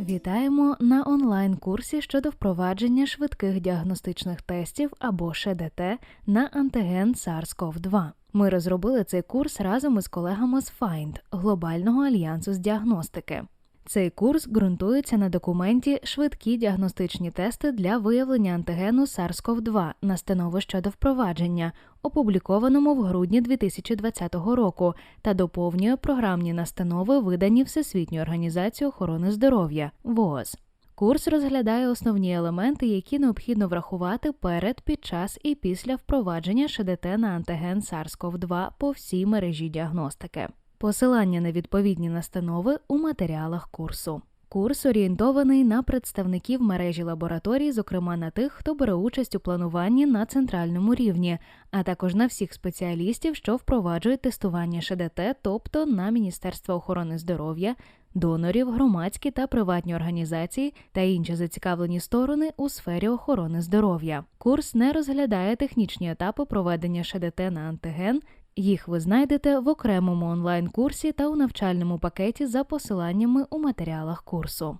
Вітаємо на онлайн-курсі щодо впровадження швидких діагностичних тестів або ШДТ на антиген SARS-CoV-2. Ми розробили цей курс разом із колегами з FIND – глобального альянсу з діагностики. Цей курс ґрунтується на документі Швидкі діагностичні тести для виявлення антигену SARS-CoV-2 настанови щодо впровадження, опублікованому в грудні 2020 року, та доповнює програмні настанови, видані Всесвітньою організацією охорони здоров'я ВООЗ. Курс розглядає основні елементи, які необхідно врахувати перед, під час і після впровадження ШДТ на антиген SARS-CoV-2 по всій мережі діагностики. Посилання на відповідні настанови у матеріалах курсу. Курс орієнтований на представників мережі лабораторій, зокрема на тих, хто бере участь у плануванні на центральному рівні, а також на всіх спеціалістів, що впроваджують тестування ШДТ, тобто на Міністерство охорони здоров'я, донорів, громадські та приватні організації та інші зацікавлені сторони у сфері охорони здоров'я. Курс не розглядає технічні етапи проведення ШДТ на антиген. Їх ви знайдете в окремому онлайн-курсі та у навчальному пакеті за посиланнями у матеріалах курсу.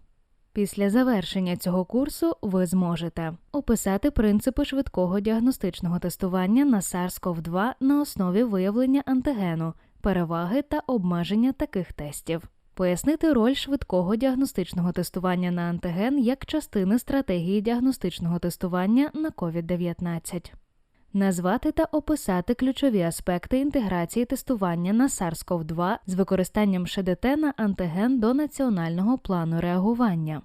Після завершення цього курсу ви зможете описати принципи швидкого діагностичного тестування на SARS-CoV-2 на основі виявлення антигену, переваги та обмеження таких тестів, пояснити роль швидкого діагностичного тестування на антиген як частини стратегії діагностичного тестування на COVID-19. Назвати та описати ключові аспекти інтеграції тестування на SARS-CoV-2 з використанням ШДТ на антиген до національного плану реагування.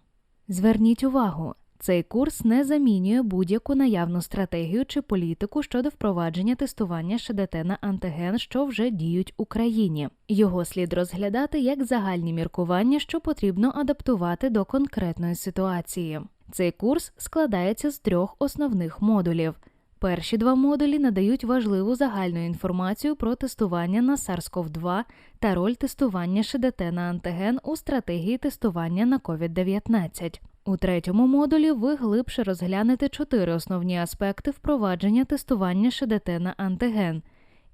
Зверніть увагу, цей курс не замінює будь-яку наявну стратегію чи політику щодо впровадження тестування ШДТ на антиген, що вже діють у країні. Його слід розглядати як загальні міркування, що потрібно адаптувати до конкретної ситуації. Цей курс складається з трьох основних модулів. Перші два модулі надають важливу загальну інформацію про тестування на SARS-CoV-2 та роль тестування ШДТ на антиген у стратегії тестування на COVID-19. У третьому модулі ви глибше розглянете чотири основні аспекти впровадження тестування ШДТ на антиген.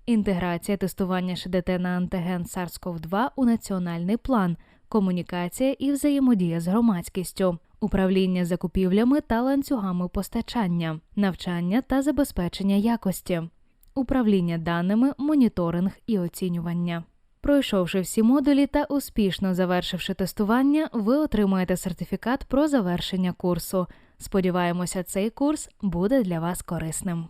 Інтеграція тестування ШДТ на антиген SARS-CoV-2 у національний план, комунікація і взаємодія з громадськістю, управління закупівлями та ланцюгами постачання, навчання та забезпечення якості, управління даними, моніторинг і оцінювання. Пройшовши всі модулі та успішно завершивши тестування, ви отримаєте сертифікат про завершення курсу. Сподіваємося, цей курс буде для вас корисним.